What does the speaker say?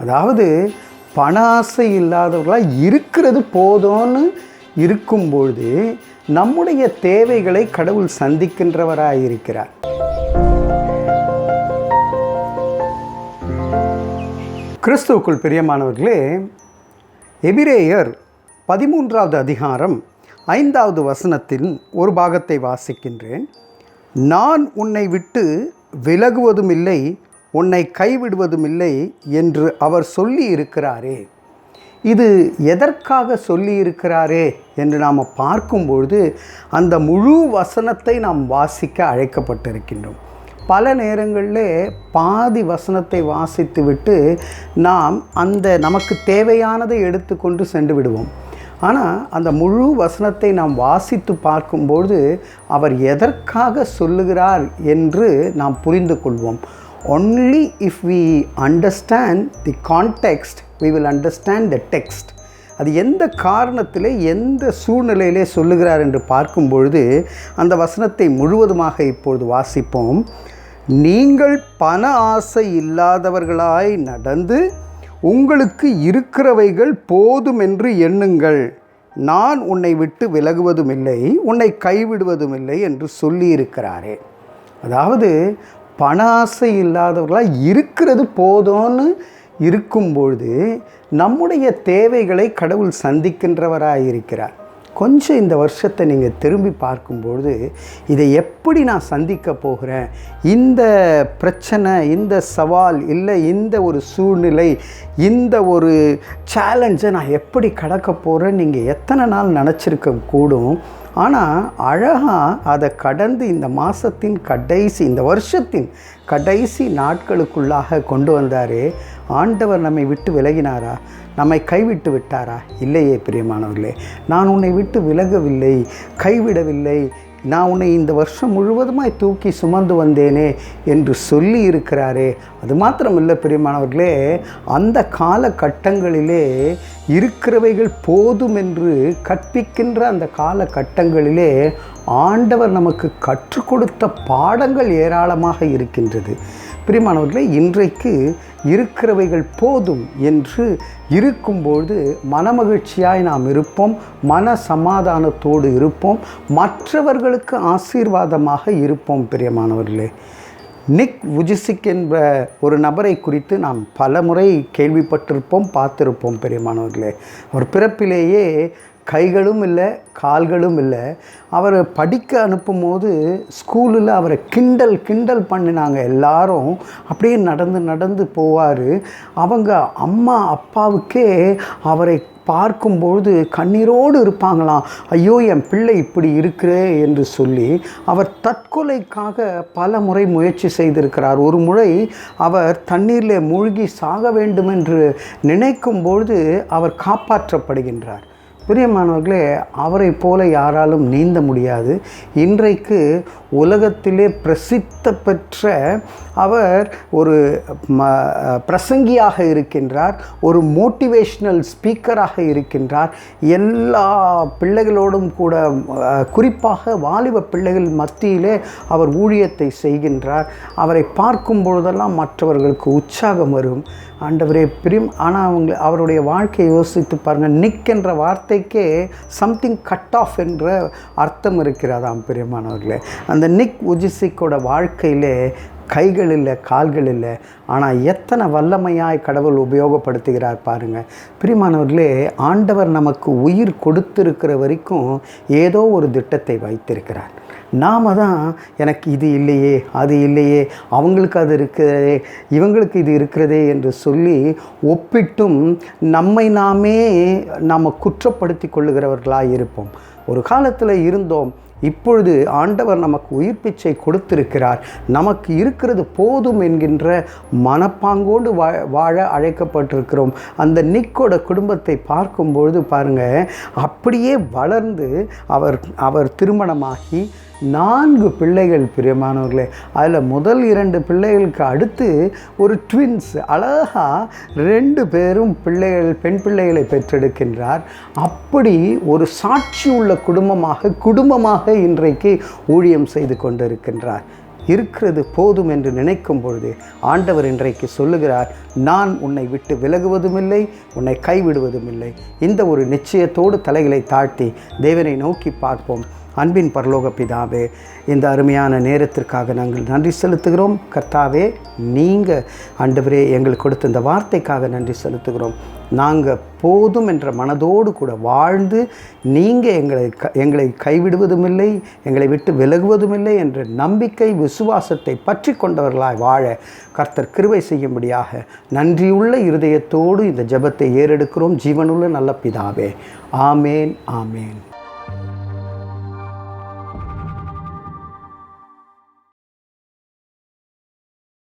அதாவது பண ஆசை இல்லாதவர்களாக இருக்கிறது போதும்னு இருக்கும்பொழுது நம்முடைய தேவைகளை கடவுள் சந்திக்கின்றவராக இருக்கிறார். கிறிஸ்துவுக்குள் பிரியமானவர்களே எபிரேயர் பதிமூன்றாவது அதிகாரம் ஐந்தாவது வசனத்தின் ஒரு பாகத்தை வாசிக்கின்றேன். நான் உன்னை விட்டு விலகுவதும் இல்லை உன்னை கைவிடுவதும் இல்லை என்று அவர் சொல்லி இருக்கிறாரே இது எதற்காக சொல்லி இருக்கிறாரே என்று நாம் பார்க்கும்பொழுது அந்த முழு வசனத்தை நாம் வாசிக்க அழைக்கப்பட்டிருக்கின்றோம். பல நேரங்களில் பாதி வசனத்தை வாசித்து விட்டு நாம் அந்த நமக்கு தேவையானதை எடுத்துக்கொண்டு சென்று விடுவோம். ஆனால் அந்த முழு வசனத்தை நாம் வாசித்து பார்க்கும்பொழுது அவர் எதற்காக சொல்லுகிறார் என்று நாம் புரிந்து கொள்வோம். Only if we understand the context we will understand the text அது எந்த காரணத்தில் எந்த சூழ்நிலையிலே சொல்லுகிறார் என்று பார்க்கும் பொழுது அந்த வசனத்தை முழுவதுமாக இப்பொழுது வாசிப்போம். நீங்கள் பண ஆசை இல்லாதவர்களாய் நடந்து உங்களுக்கு இருக்கிறவைகள் போதும் என்று எண்ணுங்கள். நான் உன்னை விட்டு விலகுவதும் இல்லை உன்னை கைவிடுவதும் இல்லை என்று சொல்லியிருக்கிறாரே. அதாவது பண ஆசை இல்லாதவர்களாக இருக்கிறது போதும்னு இருக்கும்பொழுது நம்முடைய தேவைகளை கடவுள் சந்திக்கின்றவராக இருக்கிறார். கொஞ்சம் இந்த வருஷத்தை நீங்கள் திரும்பி பார்க்கும்பொழுது இதை எப்படி நான் சந்திக்க போகிறேன்? இந்த பிரச்சனை இந்த சவால் இல்லை இந்த ஒரு சூழ்நிலை இந்த ஒரு சேலஞ்சை நான் எப்படி கடக்க போகிறேன்னு நீங்கள் எத்தனை நாள் நினச்சிருக்க கூடும். ஆனால் அழகாக அதை கடந்து இந்த மாதத்தின் கடைசி இந்த வருஷத்தின் கடைசி நாட்களுக்குள்ளாக கொண்டு வந்தார். ஆண்டவர் நம்மை விட்டு விலகினாரா? நம்மை கைவிட்டு விட்டாரா? இல்லையே பிரியமானவர்களே. நான் உன்னை விட்டு விலகவில்லை கைவிடவில்லை. நான் உன்னை இந்த வருஷம் முழுவதுமாய் தூக்கி சுமந்து வந்தேனே என்று சொல்லி இருக்கிறாரே. அது மாத்திரமில்லை பிரியமானவர்களே அந்த காலகட்டங்களிலே இருக்கிறவைகள் போதும் என்று கற்பிக்கின்ற அந்த காலகட்டங்களிலே ஆண்டவர் நமக்கு கற்றுக் கொடுத்த பாடங்கள் ஏராளமாக இருக்கின்றது. பிரிமானவர்களே இன்றைக்கு இருக்கிறவைகள் போதும் என்று இருக்கும்பொழுது மனமகிழ்ச்சியாய் நாம் இருப்போம் மன சமாதானத்தோடு இருப்போம் மற்றவர்களுக்கு ஆசீர்வாதமாக இருப்போம் பிரியமானவர்களே. நிக் உஜிசிக் என்ற ஒரு நபரை குறித்து நாம் பல முறை கேள்விப்பட்டிருப்போம் பார்த்திருப்போம் பெரியமானவர்களே. அவர் பிறப்பிலேயே கைகளும் இல்லை கால்களும் இல்லை. அவரை படிக்க அனுப்பும்போது ஸ்கூலில் அவரை கிண்டல் கிண்டல் பண்ணினாங்க எல்லாரும். அப்படியே நடந்து நடந்து போவார். அவங்க அம்மா அப்பாவுக்கே அவரை பார்க்கும்பொழுது கண்ணீரோடு இருப்பாங்களாம். ஐயோ என் பிள்ளை இப்படி இருக்கிறே என்று சொல்லி அவர் தற்கொலைக்காக பல முறை முயற்சி செய்திருக்கிறார். ஒரு முறை அவர் தண்ணீரில் மூழ்கி சாக வேண்டும் என்று நினைக்கும் பொழுது அவர் காப்பாற்றப்படுகின்றார். பிரியமானவர்களே அவரை போல யாராலும் நீந்த முடியாது. இன்றைக்கு உலகத்திலே பிரசித்த பெற்ற அவர் ஒரு ம பிரசங்கியாக இருக்கின்றார் ஒரு மோட்டிவேஷ்னல் ஸ்பீக்கராக இருக்கின்றார். எல்லா பிள்ளைகளோடும் கூட குறிப்பாக வாலிப பிள்ளைகள் மத்தியிலே அவர் ஊழியத்தை செய்கின்றார். அவரை பார்க்கும் பொழுதெல்லாம் மற்றவர்களுக்கு உற்சாகம் வரும். ஆண்டவரே பிரிம் ஆனால் அவங்க அவருடைய வாழ்க்கையை யோசித்து பாருங்கள் நிக் என்ற வார்த்தைக்கே சம்திங் கட் ஆஃப் என்ற அர்த்தம் இருக்கிறதாம் பிரியமானவர்களே. அந்த நிக் உஜிசிக்கோட வாழ்க்கையிலே கைகள் இல்லை கால்கள் இல்லை ஆனால் எத்தனை வல்லமையாய் கடவுள் உபயோகப்படுத்துகிறார் பாருங்கள் பிரிமானவர்களே ஆண்டவர் நமக்கு உயிர் கொடுத்திருக்கிற வரைக்கும் ஏதோ ஒரு திட்டத்தை வைத்திருக்கிறார். நாம தான் எனக்கு இது இல்லையே அது இல்லையே அவங்களுக்கு அது இருக்கிறதே இவங்களுக்கு இது இருக்கிறதே என்று சொல்லி ஒப்பிட்டும் நம்மை நாமே நாம் குற்றப்படுத்தி கொள்ளுகிறவர்களாக இருப்போம். ஒரு காலத்தில் இருந்தோம். இப்பொழுது ஆண்டவர் நமக்கு உயிர் பிச்சை கொடுத்திருக்கிறார். நமக்கு இருக்கிறது போதும் என்கின்ற மனப்பாங்கோடு வா வாழ அழைக்கப்பட்டிருக்கிறோம். அந்த நிக்கோட குடும்பத்தை பார்க்கும்பொழுது பாருங்கள் அப்படியே வளர்ந்து அவர் அவர் திருமணமாகி நான்கு பிள்ளைகள் பிரியமானவர்களே அதில் முதல் இரண்டு பிள்ளைகளுக்கு அடுத்து ஒரு ட்வின்ஸ் அழகா ரெண்டு பேரும் பிள்ளைகள் பெண் பிள்ளைகளை பெற்றெடுக்கின்றார். அப்படி ஒரு சாட்சி உள்ள குடும்பமாக குடும்பமாக இன்றைக்கு ஊழியம் செய்து கொண்டிருக்கின்றார். இருக்கிறது போதும் என்று நினைக்கும் பொழுது ஆண்டவர் இன்றைக்கு சொல்லுகிறார் நான் உன்னை விட்டு விலகுவதுமில்லை உன்னை கைவிடுவதும் இல்லை இந்த ஒரு நிச்சயத்தோடு தலைகளை தாழ்த்தி தேவனை நோக்கி பார்ப்போம். அன்பின் பரலோக பிதாவே இந்த அருமையான நேரத்திற்காக நாங்கள் நன்றி செலுத்துகிறோம். கர்த்தாவே நீங்கள் ஆண்டவரே எங்களுக்கு கொடுத்த இந்த வார்த்தைக்காக நன்றி செலுத்துகிறோம். நாங்கள் போதும் என்ற மனதோடு கூட வாழ்ந்து நீங்கள் எங்களை க எங்களை கைவிடுவதுமில்லை எங்களை விட்டு விலகுவதுமில்லை என்ற நம்பிக்கை விசுவாசத்தை பற்றி கொண்டவர்களாய் வாழ கர்த்தர் கிருவை செய்யும்படியாக நன்றியுள்ள இருதயத்தோடு இந்த ஜெபத்தை ஏறெடுக்கிறோம். ஜீவனுள்ள நல்ல பிதாவே. ஆமேன் ஆமேன்.